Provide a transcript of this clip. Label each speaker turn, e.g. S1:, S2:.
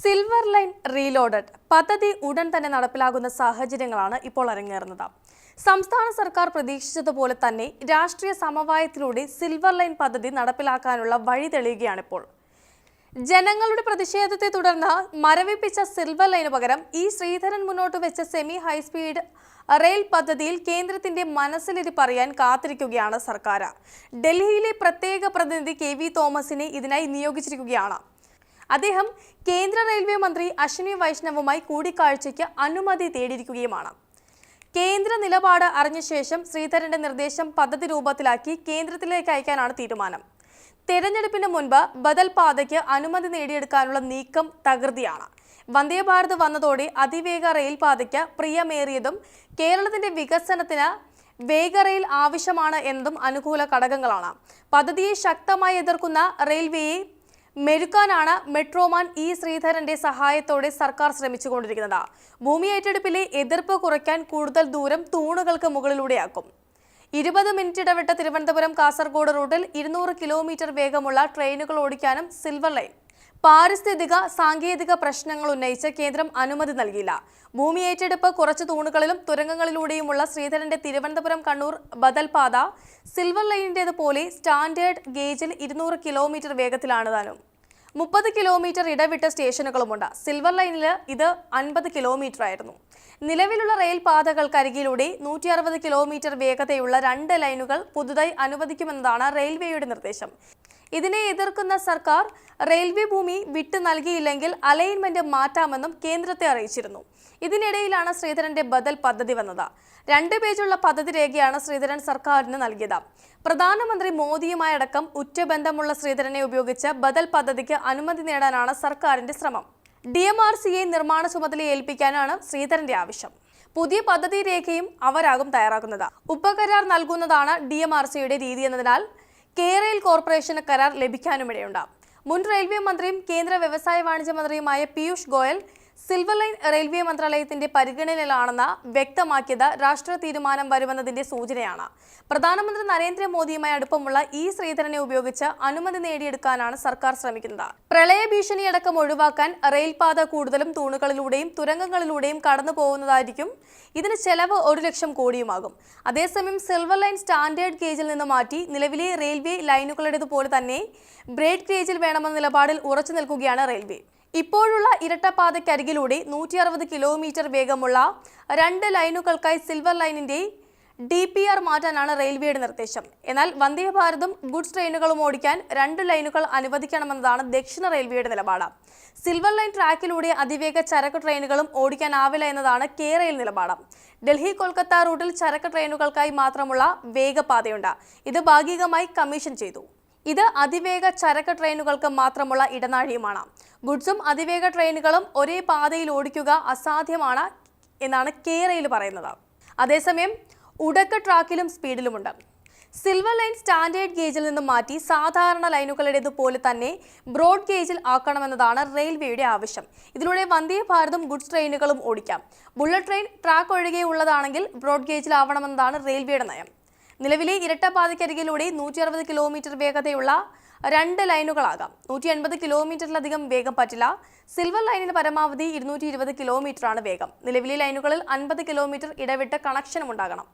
S1: Silver line reloaded പദ്ധതി ഉടൻ തന്നെ നടപ്പിലാകുന്ന സാഹചര്യങ്ങളാണ് ഇപ്പോൾ അരങ്ങേറുന്നത്. സംസ്ഥാന സർക്കാർ പ്രതീക്ഷിച്ചതുപോലെ തന്നെ രാഷ്ട്രീയ സമവായത്തിലൂടെ സിൽവർ ലൈൻ പദ്ധതി നടപ്പിലാക്കാനുള്ള വഴി തെളിയുകയാണിപ്പോൾ. ജനങ്ങളുടെ പ്രതിഷേധത്തെ തുടർന്ന് മരവിപ്പിച്ച സിൽവർ ലൈന് പകരം ഈ ശ്രീധരൻ മുന്നോട്ട് വെച്ച സെമി ഹൈസ്പീഡ് റെയിൽ പദ്ധതിയിൽ കേന്ദ്രത്തിന്റെ മനസ്സിലിരി പറയാൻ കാത്തിരിക്കുകയാണ് സർക്കാർ ഡൽഹിയിലെ പ്രത്യേക പ്രതിനിധി കെ വി തോമസിനെ ഇതിനായി നിയോഗിച്ചിരിക്കുകയാണ്. അദ്ദേഹം കേന്ദ്ര റെയിൽവേ മന്ത്രി അശ്വിനി വൈഷ്ണവുമായി കൂടിക്കാഴ്ചയ്ക്ക് അനുമതി തേടിയിരിക്കുകയുമാണ്. കേന്ദ്ര നിലപാട് അറിഞ്ഞ ശേഷം ശ്രീധരന്റെ നിർദ്ദേശം പദ്ധതി രൂപത്തിലാക്കി കേന്ദ്രത്തിലേക്ക് അയക്കാനാണ് തീരുമാനം. തെരഞ്ഞെടുപ്പിന് മുൻപ് ബദൽ പാതയ്ക്ക് അനുമതി നേടിയെടുക്കാനുള്ള നീക്കം തകൃതിയാണ്. വന്ദേ ഭാരത് വന്നതോടെ അതിവേഗ റെയിൽ പാതയ്ക്ക് പ്രിയമേറിയതും കേരളത്തിന്റെ വികസനത്തിന് വേഗറെയിൽ ആവശ്യമാണ് എന്നതും അനുകൂല ഘടകങ്ങളാണ്. പദ്ധതിയെ ശക്തമായി എതിർക്കുന്ന റെയിൽവേയെ മെരുക്കാനാണ് മെട്രോമാൻ ഇ ശ്രീധരന്റെ സഹായത്തോടെ സർക്കാർ ശ്രമിച്ചുകൊണ്ടിരിക്കുന്നത്. ഭൂമി ഏറ്റെടുപ്പിലെ എതിർപ്പ് കുറയ്ക്കാൻ കൂടുതൽ ദൂരം തൂണുകൾക്ക് മുകളിലൂടെയാക്കും. ഇരുപത് മിനിറ്റ് ഇടവിട്ട തിരുവനന്തപുരം കാസർഗോഡ് റൂട്ടിൽ ഇരുന്നൂറ് കിലോമീറ്റർ വേഗമുള്ള ട്രെയിനുകൾ ഓടിക്കാനും സിൽവർ ലൈൻ. പാരിസ്ഥിതിക സാങ്കേതിക പ്രശ്നങ്ങൾ ഉന്നയിച്ച് കേന്ദ്രം അനുമതി നൽകിയില്ല. ഭൂമി ഏറ്റെടുപ്പ് കുറച്ച് തൂണുകളിലും തുരങ്കങ്ങളിലൂടെയുമുള്ള ശ്രീധരന്റെ തിരുവനന്തപുരം കണ്ണൂർ ബദൽപാത സിൽവർ ലൈനിന്റേതുപോലെ സ്റ്റാൻഡേർഡ് ഗേജിൽ ഇരുന്നൂറ് കിലോമീറ്റർ വേഗത്തിലാണ് താനും മുപ്പത് കിലോമീറ്റർ ഇടവിട്ട സ്റ്റേഷനുകളുമുണ്ട്. സിൽവർ ലൈനിൽ ഇത് അൻപത് കിലോമീറ്റർ ആയിരുന്നു നിലവിലുള്ള റെയിൽ പാതകൾക്കരികിലൂടെ നൂറ്റി അറുപത് കിലോമീറ്റർ വേഗതയുള്ള രണ്ട് ലൈനുകൾ പുതുതായി അനുവദിക്കുമെന്നതാണ് റെയിൽവേയുടെ നിർദ്ദേശം. ഇതിനെ എതിർക്കുന്ന സർക്കാർ റെയിൽവേ ഭൂമി വിട്ടു നൽകിയില്ലെങ്കിൽ അലൈൻമെന്റ് മാറ്റാമെന്നും കേന്ദ്രത്തെ അറിയിച്ചിരുന്നു. ഇതിനിടയിലാണ് ശ്രീധരന്റെ ബദൽ പദ്ധതി വന്നത്. രണ്ട് പേജുള്ള പദ്ധതി രേഖയാണ് ശ്രീധരൻ സർക്കാരിന് നൽകിയത്. പ്രധാനമന്ത്രി മോദിയുമായടക്കം ഉറ്റബന്ധമുള്ള ശ്രീധരനെ ഉപയോഗിച്ച് ബദൽ പദ്ധതിക്ക് അനുമതി നേടാനാണ് സർക്കാരിന്റെ ശ്രമം. ഡി എം ആർ സിയെ നിർമ്മാണ ചുമതല ഏൽപ്പിക്കാനാണ് ശ്രീധരന്റെ ആവശ്യം. പുതിയ പദ്ധതി രേഖയും അവരാകും തയ്യാറാക്കുന്നത്. ഉപകരാർ നൽകുന്നതാണ് ഡി എം ആർ സിയുടെ രീതി എന്നതിനാൽ കേരയിൽ കോർപ്പറേഷന് കരാർ ലഭിക്കാനുമിടയുണ്ട്. മുൻ റെയിൽവേ മന്ത്രിയും കേന്ദ്ര വ്യവസായ വാണിജ്യ മന്ത്രിയുമായ Piyush Goyal silver line railway മന്ത്രാലയത്തിന്റെ പരിഗണനയിലാണെന്ന് വ്യക്തമാക്കിയത് രാഷ്ട്രീയ തീരുമാനം വരുമെന്നതിന്റെ സൂചനയാണ്. പ്രധാനമന്ത്രി നരേന്ദ്രമോദിയുമായി അടുപ്പമുള്ള ഈ ശ്രീധരനെ ഉപയോഗിച്ച് അനുമതി നേടിയെടുക്കാനാണ് സർക്കാർ ശ്രമിക്കുന്നത്. പ്രളയ ഭീഷണിയടക്കം ഒഴിവാക്കാൻ റെയിൽപാത കൂടുതലും തൂണുകളിലൂടെയും തുരങ്കങ്ങളിലൂടെയും കടന്നു പോകുന്നതായിരിക്കും ഇതിന് ചെലവ് ഒരു ലക്ഷം കോടിയുമാകും. അതേസമയം സിൽവർ ലൈൻ സ്റ്റാൻഡേർഡ് ഗേജിൽ നിന്ന് മാറ്റി നിലവിലെ റെയിൽവേ ലൈനുകളുടേതുപോലെ തന്നെ ബ്രേഡ് ഗേജിൽ വേണമെന്ന നിലപാടിൽ ഉറച്ചു നിൽക്കുകയാണ് റെയിൽവേ ഇപ്പോഴുള്ള ഇരട്ടപ്പാതയ്ക്കരികിലൂടെ നൂറ്റി അറുപത് കിലോമീറ്റർ വേഗമുള്ള രണ്ട് ലൈനുകൾക്കായി സിൽവർ ലൈനിന്റെ ഡി പി ആർ മാറ്റാനാണ് റെയിൽവേയുടെ നിർദ്ദേശം. എന്നാൽ വന്ദേ ഭാരതും ഗുഡ്സ് ട്രെയിനുകളും ഓടിക്കാൻ രണ്ട് ലൈനുകൾ അനുവദിക്കണമെന്നതാണ് ദക്ഷിണ റെയിൽവേയുടെ നിലപാട്. സിൽവർ ലൈൻ ട്രാക്കിലൂടെ അതിവേഗ ചരക്ക് ട്രെയിനുകളും ഓടിക്കാനാവില്ല എന്നതാണ് കെ റെയിൽ നിലപാട്. ഡൽഹി കൊൽക്കത്ത റൂട്ടിൽ ചരക്ക് ട്രെയിനുകൾക്കായി മാത്രമുള്ള വേഗപാതയുണ്ട് ഇത് ഭാഗികമായി കമ്മീഷൻ ചെയ്തു. ഇത് അതിവേഗ ചരക്ക് ട്രെയിനുകൾക്ക് മാത്രമുള്ള ഇടനാഴിയുമാണ്. ഗുഡ്സും അതിവേഗ ട്രെയിനുകളും ഒരേ പാതയിൽ ഓടിക്കുക അസാധ്യമാണ് എന്നാണ് കേരയിൽ പറയുന്നത്. അതേസമയം ഉടക്ക് ട്രാക്കിലും സ്പീഡിലുമുണ്ട്. സിൽവർ ലൈൻ സ്റ്റാൻഡേർഡ് ഗേജിൽ നിന്നും മാറ്റി സാധാരണ ലൈനുകളുടേതുപോലെ തന്നെ ബ്രോഡ് ഗേജിൽ ആക്കണമെന്നതാണ് റെയിൽവേയുടെ ആവശ്യം. ഇതിലൂടെ വന്ദേ ഭാരതും ഗുഡ്സ് ട്രെയിനുകളും ഓടിക്കാം. ബുള്ളറ്റ് ട്രെയിൻ ട്രാക്ക് ഒഴികെയുള്ളതാണെങ്കിൽ ബ്രോഡ് ഗേജിൽ ഗേജിലാവണമെന്നതാണ് റെയിൽവേയുടെ നയം. നിലവിലെ ഇരട്ടപാതയ്ക്കരികിലൂടെ നൂറ്റി അറുപത് കിലോമീറ്റർ വേഗതയുള്ള രണ്ട് ലൈനുകളാകാം. നൂറ്റി എൺപത് കിലോമീറ്ററിലധികം വേഗം പറ്റില്ല. സിൽവർ ലൈനിന് പരമാവധി ഇരുന്നൂറ്റി ഇരുപത് കിലോമീറ്ററാണ് വേഗം. നിലവിലെ ലൈനുകളിൽ അൻപത് കിലോമീറ്റർ ഇടവിട്ട് കണക്ഷനും ഉണ്ടാകണം